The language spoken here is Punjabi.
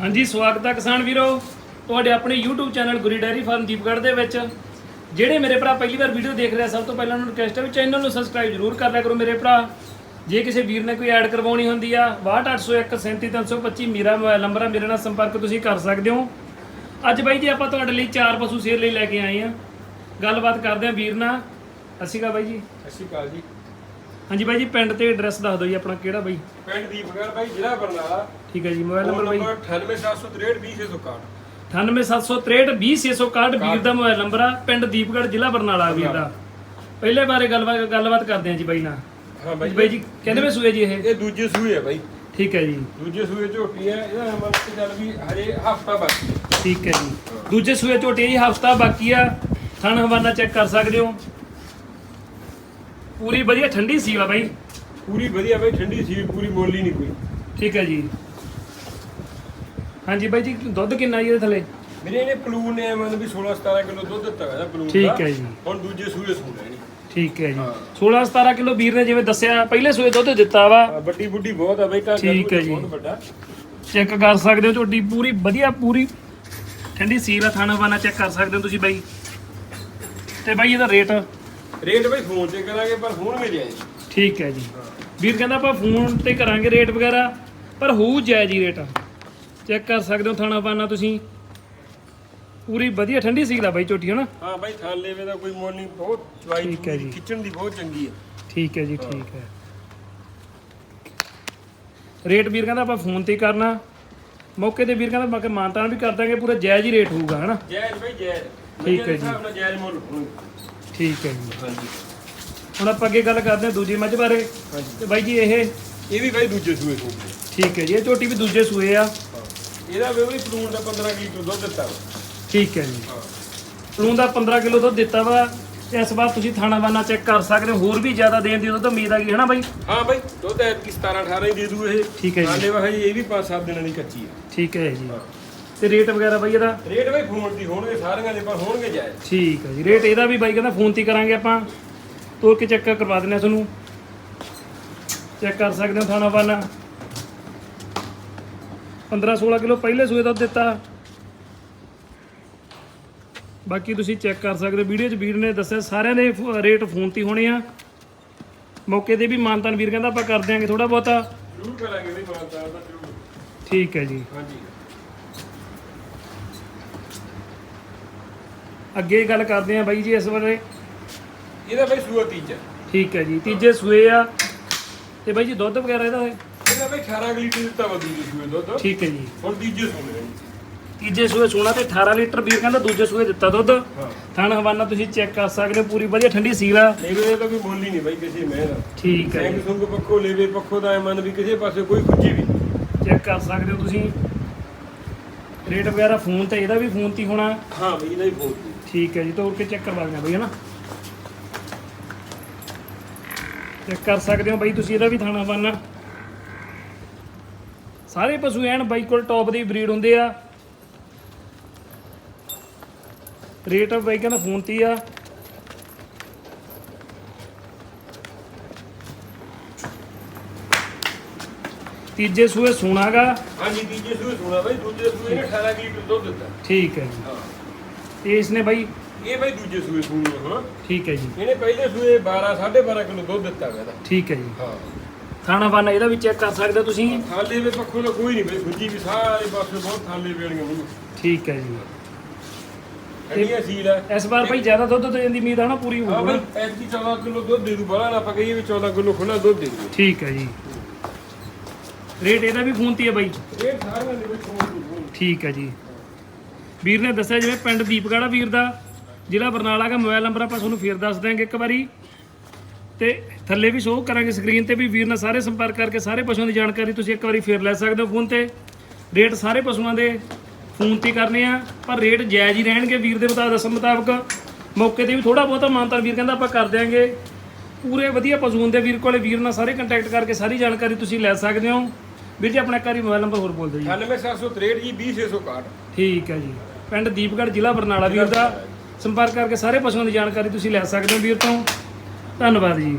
ਹਾਂਜੀ, ਸਵਾਗਤ ਹੈ ਕਿਸਾਨ ਵੀਰੋ। ਤੁਹਾਡੇ ਆਪਣੇ YouTube channel Guri dairy farm Deepgarh ਦੇ ਵਿੱਚ। ਜਿਹੜੇ ਮੇਰੇ ਭਰਾ ਪਹਿਲੀ ਵਾਰ ਵੀਡੀਓ ਦੇਖ ਰਿਹਾ, ਸਭ ਤੋਂ ਪਹਿਲਾਂ ਉਹਨਾਂ ਨੂੰ ਰਿਕਵੈਸਟ ਹੈ ਵੀ ਚੈਨਲ ਨੂੰ ਸਬਸਕ੍ਰਾਈਬ ਜ਼ਰੂਰ ਕਰ ਲਿਆ ਕਰੋ ਮੇਰੇ ਭਰਾ। ਜੇ ਕਿਸੇ ਵੀਰ ਨੇ ਕੋਈ ਐਡ ਕਰਵਾਉਣੀ ਹੁੰਦੀ ਆ 62801 ਮੇਰਾ ਮੋਬਾਈਲ ਨੰਬਰ ਆ, ਮੇਰੇ ਨਾਲ ਸੰਪਰਕ ਤੁਸੀਂ ਕਰ ਸਕਦੇ ਹੋ। ਅੱਜ ਬਾਈ ਜੀ ਆਪਾਂ ਤੁਹਾਡੇ ਲਈ ਚਾਰ ਪਸ਼ੂ ਸੇਰ ਲਈ ਲੈ ਕੇ ਆਏ ਆ। ਗੱਲਬਾਤ ਕਰਦੇ ਆ ਵੀਰ ਨਾਲ। ਅਸੀਂ ਕਾ ਬਾਈ ਜੀ। ਸਤਿ ਸ਼੍ਰੀ ਅਕਾਲ ਜੀ। ਹਾਂਜੀ ਬਾਈ ਜੀ ਪਿੰਡ ਤੇ ਐਡਰੈਸ ਦੱਸ ਦਿਓ ਜੀ ਆਪਣਾ ਕਿਹੜਾ ਬਾਈ? ਪਿੰਡ ਦੀਪਗੜ੍ਹ ਬਾਈ ਜ਼ਿਲ੍ਹਾ ਬਰਨਾਲਾ। ਠੀਕ ਹੈ ਜੀ ਮੋਬਾਈਲ ਨੰਬਰ ਬਾਈ। ਨੰਬਰ 9876320661 98763 ਵੀਰ ਦਾ ਮੋਬਾਈਲ ਨੰਬਰ ਆ। ਪਿੰਡ ਦੀਪਗੜ੍ਹ ਜ਼ਿਲ੍ਹਾ ਬਰਨਾਲਾ ਵੀਰ ਦਾ। ਪਹਿਲੇ ਬਾਰੇ ਗੱਲਬਾਤ ਗੱਲਬਾਤ ਕਰਦੇ ਹਾਂ ਜੀ ਬਾਈ ਨਾਲ। ਹਾਂ ਬਾਈ ਜੀ ਕਹਿੰਦੇ ਵੇ ਸੂਏ ਜੀ ਇਹ? ਇਹ ਦੂਜੇ ਸੂਏ ਹੈ ਬਾਈ। ਠੀਕ ਹੈ ਜੀ। ਦੂਜੇ ਸੂਏ ਝੋਟੀ ਹੈ ਇਹਦਾ ਨੰਬਰ ਤੇ ਚੱਲ ਵੀ ਹਜੇ ਹਫਤਾ ਬਾਕੀ। ਠੀਕ ਹੈ ਜੀ। ਦੂਜੇ ਸੂਏ ਝੋਟੀ ਜੀ ਹਫਤਾ ਬਾਕੀ ਆ। ਥਣ ਹਵਾਨਾ ਚੈੱਕ ਕਰ ਸਕਦੇ ਹੋ। ਪੂਰੀ ਵਧੀਆ ਠੰਡੀ ਸੀ ਆ ਬਾਈ। ਪੂਰੀ ਵਧੀਆ ਬਾਈ ਠੰਡੀ ਸੀ ਪੂਰੀ ਮੋਲੀ ਨਹੀਂ ਕੋਈ। ਠੀਕ ਹੈ ਜੀ। ਹਾਂਜੀ ਬਾਈ ਜੀ ਦੁੱਧ ਕਿੰਨਾ ਜੀ ਇਹਦੇ ਥੱਲੇ? ਮੇਰੇ ਇਹਨੇ ਪਲੂਨ ਨੇ ਮਤਲਬ ਵੀ 16 17 ਕਿਲੋ ਦੁੱਧ ਦਿੱਤਾ ਹੈ ਪਲੂਨ ਠੀਕ ਹੈ ਜੀ। ਹੁਣ ਦੂਜੇ ਸੂਏ ਸੂਣਾ ਨਹੀਂ ਠੀਕ ਹੈ ਜੀ। ਹਾਂ। 16 17 ਕਿਲੋ ਵੀਰ ਨੇ ਜਿਵੇਂ ਦੱਸਿਆ ਪਹਿਲੇ ਸੂਏ ਦੁੱਧ ਦਿੱਤਾ ਵਾ। ਵੱਡੀ ਬੁੱਢੀ ਬਹੁਤ ਆ ਬਾਈ ਤਾਂ ਠੀਕ ਹੈ ਜੀ। ਬਹੁਤ ਵੱਡਾ। ਚੈੱਕ ਕਰ ਸਕਦੇ ਹੋ ਝੋਟੀ ਪੂਰੀ ਵਧੀਆ ਪੂਰੀ। ਠੰਡੀ ਸੀਲ ਆ ਥਾਣਾ ਵਾਨਾ ਚੈੱਕ ਕਰ ਸਕਦੇ ਹੋ ਤੁਸੀਂ ਬਾਈ। ਤੇ ਬਾਈ ਇਹਦਾ ਰੇਟ? ਰੇਟ ਬਾਈ ਫੋਨ ਤੇ ਕਰਾਂਗੇ ਪਰ ਹੋਣਗੇ ਜਾਇਜ਼ ਠੀਕ ਹੈ ਜੀ। ਵੀਰ ਕਹਿੰਦਾ ਆਪਾਂ ਫੋਨ ਤੇ ਕਰਾਂਗੇ ਰੇਟ ਵਗੈਰਾ ਪਰ ਹੋਊ ਜਾਇਜ਼ ਹੀ ਰੇਟ? ਚੈੱਕ ਕਰ ਸਕਦੇ ਹੋ ਥਾਣਾ ਵਾਨਾ ਤੁਸੀਂ। ਪੂਰੀ ਵਧੀਆ ਠੰਡੀ ਆ ਬਾਈ ਝੋਟੀ ਹਨਾ? ਹਾਂ ਬਾਈ ਥਾਂ ਲੈਵੇ ਦਾ ਕੋਈ ਮੋਲ ਨਹੀਂ ਬਹੁਤ ਚਵਾਈ ਠੀਕ ਹੈ ਜੀ। ਖਿੱਚਣ ਦੀ ਬਹੁਤ ਚੰਗੀ ਹੈ। ਠੀਕ ਹੈ ਜੀ ਠੀਕ ਹੈ। ਰੇਟ ਵੀਰ ਕਹਿੰਦਾ ਆਪਾਂ ਫੋਨ ਤੇ ਹੀ ਕਰਨਾ। ਮੌਕੇ ਤੇ ਵੀਰ ਕਹਿੰਦਾ ਬਾਕੀ ਮਾਨਤਾਨ ਵੀ ਕਰ ਦਾਂਗੇ ਪੂਰਾ ਜਾਇਜ਼ ਹੀ ਰੇਟ ਹੋਊਗਾ ਹਨਾ? ਜਾਇਜ਼ ਬਾਈ ਜਾਇਜ਼। ਠੀਕ ਹੈ ਜੀ। ਹਿਸਾਬ ਨਾਲ ਜਾਇਜ਼ ਮੁੱਲ। ਹੋਣਗੇ। ਠੀਕ ਹੈ ਜੀ। ਹਾਂਜੀ। ਹੁਣ ਆਪਾਂ ਅੱਗੇ ਗੱਲ ਕਰਦੇ ਹਾਂ ਦੂਜੀ ਮੱਝ ਬਾਰੇ। ਹਾਂਜੀ। ਤੇ ਬਾਈ ਜੀ ਇਹ ਇਹ ਵੀ ਬਾਈ ਦੂਜੇ ਸੂਏ ਤੋਂ। ਠੀਕ ਹੈ ਜੀ ਇਹ ਝੋਟੀ ਵੀ ਦੂਜੇ ਸੂਏ ਆ। ਇਹਦਾ ਵੀ ਉਹੀ ਪਲੂਣ ਦਾ 15 ਲੀਟਰ ਦੁੱਧ ਦਿੱਤਾ ਵਾ। ਠੀਕ ਹੈ ਜੀ। ਹਾਂ। ਪਲੂਨ ਦਾ 15 ਕਿਲੋ ਦੁੱਧ ਦਿੱਤਾ ਵਾ। ਤੇ ਇਸ ਵਾਰ ਤੁਸੀਂ ਥਾਣਾ ਵਾਨਾ ਚੈੱਕ ਕਰ ਸਕਦੇ ਹੋ ਹੋਰ ਵੀ ਜ਼ਿਆਦਾ ਦੇਣ ਦੀ ਦੁੱਧ ਉਮੀਦ ਹੈਗੀ ਹੈ ਨਾ ਬਾਈ? ਹਾਂ ਬਾਈ ਦੁੱਧ ਐਤਕੀ 17 18 ਹੀ ਦੇ ਦੂ ਇਹ। ਠੀਕ ਹੈ ਜੀ। ਨਾਲੇ ਵਾ ਇਹ ਵੀ 5-7 ਦਿਨਾਂ ਦੀ ਕੱਚੀ ਆ। ਠੀਕ ਹੈ ਜੀ। ਤੇ ਰੇਟ ਵਗੈਰਾ ਬਾਈ ਇਹਦਾ? ਰੇਟ ਬਾਈ ਫੋਨ ਦੀ ਹੋਣਗੇ ਸਾਰੀਆਂ ਦੇ ਪਰ ਹੋਣਗੇ ਜਾਇਜ਼। ਠੀਕ ਹੈ ਜੀ ਰੇਟ ਇਹਦਾ ਵੀ ਬਾਈ ਕਹਿੰਦਾ ਫੋਨ ਤੇ ਹੀ ਕਰਾਂਗੇ ਆਪਾਂ। ਤੋਰ ਕੇ ਚੈੱਕ ਕਰਵਾ ਦਿੰਦੇ ਆ ਤੁਹਾਨੂੰ। ਚੈੱਕ ਕਰ ਸਕਦੇ ਹੋ ਥਾਣਾ ਵਾਨਾ 15 16 ਕਿਲੋ ਪਹਿਲੇ ਸੂਏ ਦੁੱਧ ਦਿੱਤਾ। ਬਾਕੀ ਤੁਸੀਂ ਚੈੱਕ ਕਰ ਸਕਦੇ ਹੋ ਵੀਡੀਓ 'ਚ ਵੀਰ ਨੇ ਦੱਸਿਆ ਸਾਰਿਆਂ ਦੇ ਫ- ਰੇਟ ਫੋਨ ਤੇ ਹੀ ਹੋਣੇ ਆ। ਮੌਕੇ ਤੇ ਵੀ ਮਾਨਤਾਨ ਵੀਰ ਕਹਿੰਦਾ ਆਪਾਂ ਕਰ ਦਿਆਂਗੇ ਥੋੜਾ ਬਹੁਤਾ। ਜ਼ਰੂਰ ਕਰਾਂਗੇ ਬਈ ਮਾਨਤਾ ਦਾ ਜ਼ਰੂਰ। ਠੀਕ ਹੈ ਜੀ। ਹਾਂਜੀ। ਅੱਗੇ ਗੱਲ ਕਰਦੇ ਆ ਬਾਈ ਜੀ ਇਸ ਬਾਰੇ। ਇਹਦਾ ਬਾਈ ਸੂਆ ਤੀਜਾ। ਠੀਕ ਹੈ ਜੀ ਤੀਜੇ ਸੂਏ ਆ। ਤੇ ਬਾਈ ਜੀ ਦੁੱਧ ਵਗੈਰਾ ਇਹਦਾ? ਇਹਦਾ ਬਾਈ 18 ਲੀਟਰ ਦਿੱਤਾ ਵਾ ਦੂਜੇ ਸੂਏ ਦੁੱਧ। ਠੀਕ ਹੈ ਜੀ। ਹੁਣ ਤੀਜੇ ਸੂਏ ਤੀਜੇ ਸੂਏ ਸੋਨਾ ਤੇ 18 ਲੀਟਰ ਵੀਰ ਕਹਿੰਦਾ ਦੂਜੇ ਸੂਏ ਦਿੱਤਾ ਦੁੱਧ। ਹਾਂ। ਥਣ ਹਵਾਨਾ ਤੁਸੀਂ ਚੈੱਕ ਕਰ ਸਕਦੇ ਹੋ ਪੂਰੀ ਵਧੀਆ ਠੰਡੀ ਸੀਲ ਆ। ਇਹਦੇ ਤਾਂ ਕੋਈ ਹੀ ਨਹੀਂ ਬਾਈ ਕਿਸੇ ਮੈਂ ਦਾ। ਠੀਕ ਹੈ ਸਿੰਘ ਸੁੰਗ ਪੱਖੋਂ ਲੇਵੇ ਪੱਖੋਂ ਦਾ ਮਨ ਵੀ ਕਿਸੇ ਪਾਸੇ ਕੋਈ ਖੁੱਜੀ ਵੀ ਚੈੱਕ ਕਰ ਸਕਦੇ ਹੋ ਤੁਸੀਂ। ਰੇਟ ਵਗੈਰਾ ਫੋਨ ਤੇ ਇਹਦਾ ਵੀ ਫੋਨ ਤੇ ਹੀ ਹੋਣਾ। ਹਾਂ ਬਈ ਇਹਦਾ ਹੀ ਬਹੁਤ ਠੀਕ ਹੈ ਜੀ ਤੋੜ ਕੇ ਚੈੱਕ ਕਰਵਾ ਦੇਣਾ ਬਈ ਹਨਾ? ਚੈੱਕ ਕਰ ਸਕਦੇ ਹੋ ਬਾਈ ਤੁਸੀਂ ਇਹਦਾ ਵੀ ਥਾਣਾ ਹਵਾਨਾ ਸਾਰੇ ਪਸ਼ੂ ਐਨ ਬਾਈ ਕੋਲ ਟੌਪ ਦੀ ਬਰੀਡ ਹੁੰਦੇ ਆ। ਰੇਟ ਬਾਈ ਕਹਿੰਦਾ ਫੋਨ ਤੇ ਆ। ਤੀਜੇ ਸੂਏ ਸੋਨਾਗਾ ਹਾਂਜੀ ਤੀਜੇ ਸੂਏ ਸੁਣਾ ਬਾਈ ਦੂਜੇ ਸੂਏ ਨੇ 18 ਲੀਟਰ ਦੁੱਧ ਦਿੱਤਾ। ਠੀਕ ਹੈ ਜੀ। ਹਾਂ। ਤੇ ਇਸਨੇ ਬਾਈ ਇਹ ਬਾਈ ਦੂਜੇ ਸੂਏ ਸੂਏ ਹਾਂ। ਠੀਕ ਹੈ ਜੀ। ਇਹਨੇ ਪਹਿਲੇ ਸੂਏ 12 12.5 ਕਿਲੋ ਦੁੱਧ ਦਿੱਤਾ ਵਾ ਇਹਦਾ। ਠੀਕ ਹੈ ਜੀ। ਹਾਂ। ਥਾਣਾ ਵਾਨਾ ਇਹਦਾ ਵੀ ਚੈੱਕ ਕਰ ਸਕਦੇ ਹੋ ਤੁਸੀਂ? ਥਾਲੇ ਦੇ ਪੱਖੋਂ ਤਾਂ ਕੋਈ ਨਹੀਂ ਬਈ ਖੁੱਜੀ ਵੀ ਸਾਰੇ ਪਾਸੇ ਬਹੁਤ ਥਾਲੇ ਵੇਲੀਆਂ ਮੈਨੂੰ ਠੀਕ ਹੈ ਜੀ। ਸੀਲ ਹੈ ਇਸ ਵਾਰ ਭਾਈ ਜ਼ਿਆਦਾ ਦੁੱਧ ਦੇਣ ਦੀ ਉਮੀਦ ਆ ਨਾ ਪੂਰੀ ਹਾਂ ਹੋਊ ਬਈ ਨਾ। ਐਤਕੀ 14 ਕਿਲੋ ਦੁੱਧ ਦੇ ਦੂ ਬੜਾ ਨਾ ਆਪਾਂ ਕਹੀਏ ਵੀ 14 ਕਿਲੋ ਖੁੱਲਾ ਦੁੱਧ ਦੇ ਦੂ। ਠੀਕ ਹੈ ਜੀ। ਰੇਟ ਇਹਦਾ ਵੀ ਫੋਨ ਤੇ ਹੈ ਬਾਈ। ਇਹ ਸਾਰੀਆਂ ਦੇ ਵਿੱਚ ਦੀ ਠੀਕ ਹੈ ਜੀ। ਵੀਰ ਨੇ ਦੱਸਿਆ ਜਿਵੇਂ ਪਿੰਡ ਦੀਪਗੜਾ ਵੀਰ ਦਾ ਜ਼ਿਲ੍ਹਾ ਬਰਨਾਲਾ ਦਾ ਮੋਬਾਈਲ ਨੰਬਰ ਆਪਾਂ ਤੁਹਾਨੂੰ ਫੇਰ ਦੱਸ ਦਿਆਂਗੇ ਇੱਕ ਵਾਰੀ। ਤੇ ਥੱਲੇ ਵੀ ਸ਼ੋਅ ਕਰਾਂਗੇ ਸਕਰੀਨ ਤੇ ਵੀ ਵੀਰ ਨਾਲ ਸਾਰੇ ਸੰਪਰਕ ਕਰਕੇ ਸਾਰੇ ਪਸ਼ੂਆਂ ਦੀ ਜਾਣਕਾਰੀ ਤੁਸੀਂ ਇੱਕ ਵਾਰੀ ਫੇਰ ਲੈ ਸਕਦੇ ਹੋ ਫੋਨ ਤੇ। ਰੇਟ ਸਾਰੇ ਪਸ਼ੂਆਂ ਦੇ ਫੋਨ ਤੇ ਕਰਨੇ ਆ ਪਰ ਰੇਟ ਜਾਇਜ਼ ਹੀ ਰਹਿਣਗੇ ਵੀਰ ਦੇ ਮੁਤਾਬਕ ਦੱਸਣ ਮੁਤਾਬਕ। ਮੌਕੇ ਤੇ ਵੀ ਥੋੜਾ ਬਹੁਤਾ ਮਾਨਤਾਨ ਵੀਰ ਕਹਿੰਦਾ ਆਪਾਂ ਕਰ ਦਿਆਂਗੇ। ਪੂਰੇ ਵਧੀਆ ਪਸ਼ੂ ਹੁੰਦੇ ਵੀਰ ਕੋਲੇ ਵੀਰ ਨਾਲ ਸਾਰੇ ਕੰਟੈਕਟ ਕਰਕੇ ਸਾਰੀ ਜਾਣਕਾਰੀ ਤੁਸੀਂ ਲੈ ਸਕਦੇ ਹੋ। ਵੀਰ ਜੀ ਆਪਣਾ ਇੱਕ ਵਾਰੀ ਮੋਬਾਈਲ ਨੰਬਰ ਹੋਰ ਬੋਲ ਦਿਓ ਜੀ। 98763 ਜੀ 20661 ਠੀਕ ਹੈ ਜੀ। ਪਿੰਡ ਦੀਪਗੜ੍ਹ ਜ਼ਿਲ੍ਹਾ ਬਰਨਾਲਾ ਵੀਰ ਦਾ ਸੰਪਰਕ ਕਰਕੇ ਸਾਰੇ ਪਸ਼ੂਆਂ ਦੀ ਜਾਣਕਾਰੀ ਤੁਸੀਂ ਲੈ ਸਕਦੇ ਹੋ ਵੀਰ ਤੋਂ। ਧੰਨਵਾਦ ਜੀ।